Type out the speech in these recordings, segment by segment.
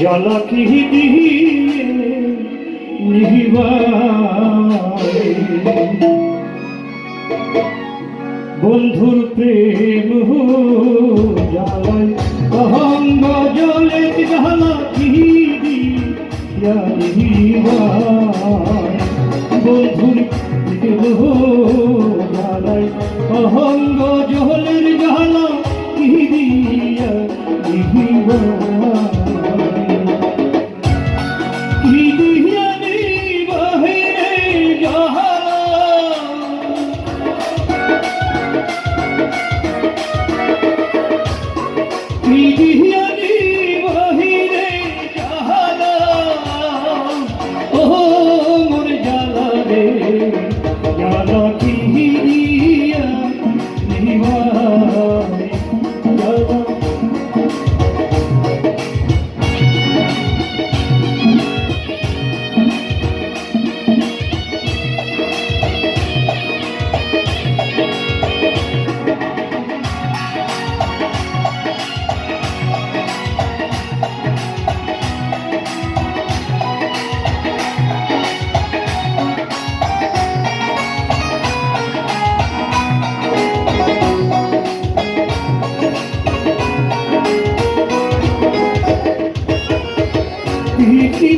জলকি দিহি বন্ধুর প্রেম হো অহঙ্গ বন্ধুর প্রেম হো জালাই অহঙ্গ জহলের জালা কি দিয়া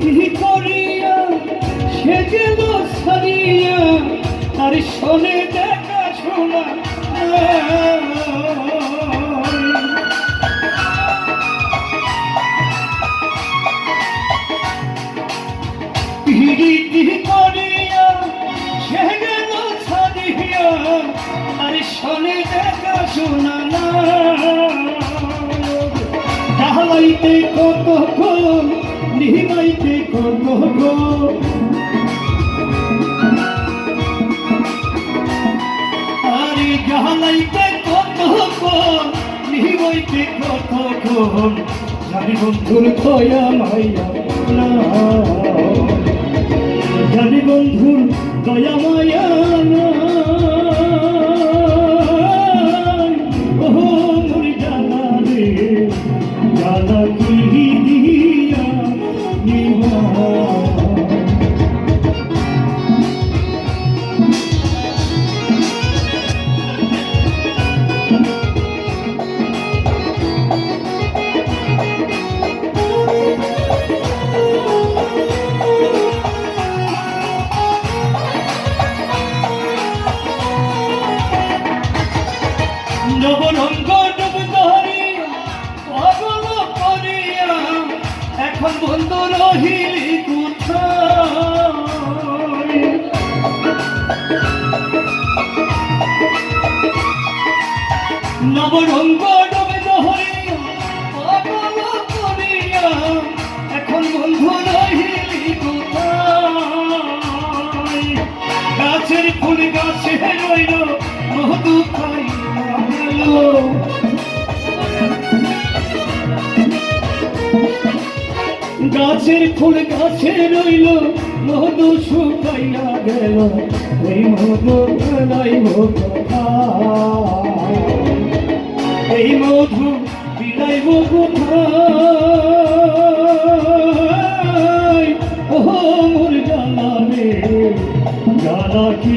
পিটি করিয়া, সে গেল সারিয়া আর শোনে দেখা শোনা করিয়া, সে গেল সারিয়া আর শোনে দেখা না ঢালাইতে কত আরে ঢালাইতে কত কোন কত কোন জানি বন্ধুর দয়া মাইয়া জানি বন্ধুর দয়া মায়া এখন বন্ধ রহিলি নবরঙ্গ পাগল করিয়া এখন বন্ধ রহিলি গাছের ফুল গাছে রইল মধু খাইয়া গাছের ফুল গাছে রইল, মধু শুকাইয়া গেল। এই মধু কোথায় এই মধু বিলাইব কোথায় ও মোর জানা রে জানা কি